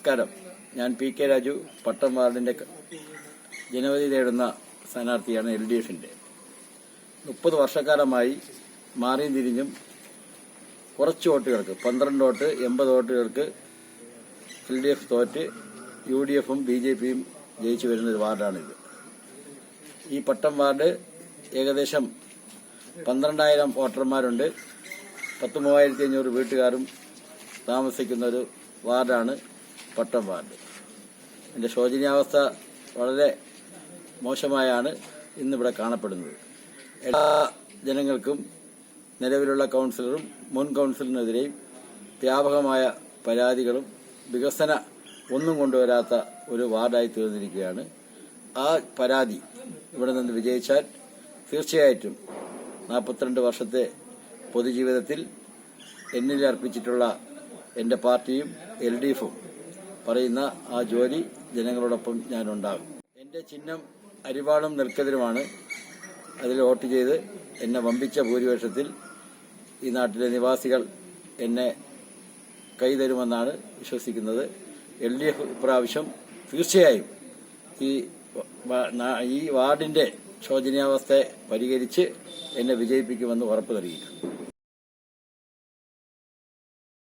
നമസ്കാരം. ഞാൻ P K Raju Pattom വാർഡിന്റെ ജനവധി തേടുന്ന സ്ഥാനാർത്ഥിയാണ് എൽ ഡി എഫിന്റെ. മുപ്പത് വർഷക്കാലമായി മാറി തിരിഞ്ഞും കുറച്ച് വോട്ടുകൾക്ക് പന്ത്രണ്ട് വോട്ട് എൺപത് വോട്ടുകൾക്ക് എൽ ഡി എഫ് തോറ്റ് യു ഡി എഫും ബി ജെ പിയും ജയിച്ചു വരുന്ന ഒരു വാർഡാണിത്. ഈ പട്ടം വാർഡ് ഏകദേശം പന്ത്രണ്ടായിരം വോട്ടർമാരുണ്ട്. പത്ത് മൂവായിരത്തി അഞ്ഞൂറ് വീട്ടുകാരും താമസിക്കുന്ന ഒരു വാർഡാണ് പട്ടം വാർഡ് എന്റെ ശോചനീയാവസ്ഥ വളരെ മോശമായാണ് ഇന്നിവിടെ കാണപ്പെടുന്നത്. എല്ലാ ജനങ്ങൾക്കും നിലവിലുള്ള കൗൺസിലറും മുൻ കൗൺസിലറിനെതിരെയും വ്യാപകമായ പരാതികളും വികസന ഒന്നും കൊണ്ടുവരാത്ത ഒരു വാർഡായി തീർന്നിരിക്കുകയാണ്. ആ പരാതി ഇവിടെ നിന്ന് വിജയിച്ചാൽ തീർച്ചയായിട്ടും നാൽപ്പത്തിരണ്ട് വർഷത്തെ പൊതുജീവിതത്തിൽ എന്നിൽ അർപ്പിച്ചിട്ടുള്ള എന്റെ പാർട്ടിയും എൽ ഡി എഫും പറയുന്ന ആ ജോലി ജനങ്ങളോടൊപ്പം ഞാനുണ്ടാകും. എന്റെ ചിഹ്നം അരിവാളും നെൽക്കതിരുമാണ്. അതിൽ വോട്ട് ചെയ്ത് എന്നെ വമ്പിച്ച ഭൂരിപക്ഷത്തിൽ ഈ നാട്ടിലെ നിവാസികൾ എന്നെ കൈതരുമെന്നാണ് വിശ്വസിക്കുന്നത്. എൽ ഡി എഫ് ഇപ്രാവശ്യം തീർച്ചയായും ഈ ഈ വാർഡിന്റെ ശോചനീയാവസ്ഥയെ പരിഹരിച്ച് എന്നെ വിജയിപ്പിക്കുമെന്ന് ഉറപ്പ് നൽകിയിട്ടുണ്ട്.